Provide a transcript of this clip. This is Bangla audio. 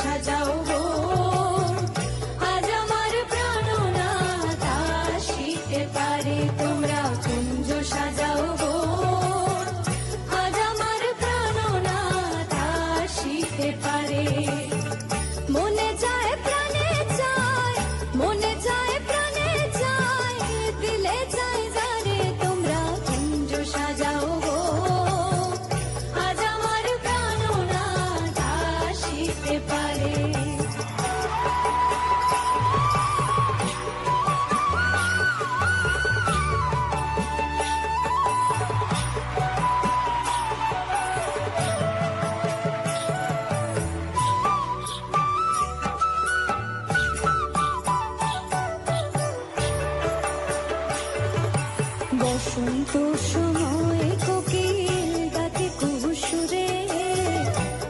সাজাও আজ আমার প্রাণনাথ শিখতে পারে তোমরা কুঞ্জ সাজাও আজ আমার প্রাণনাথ শিখতে পারে। বসন্ত সময়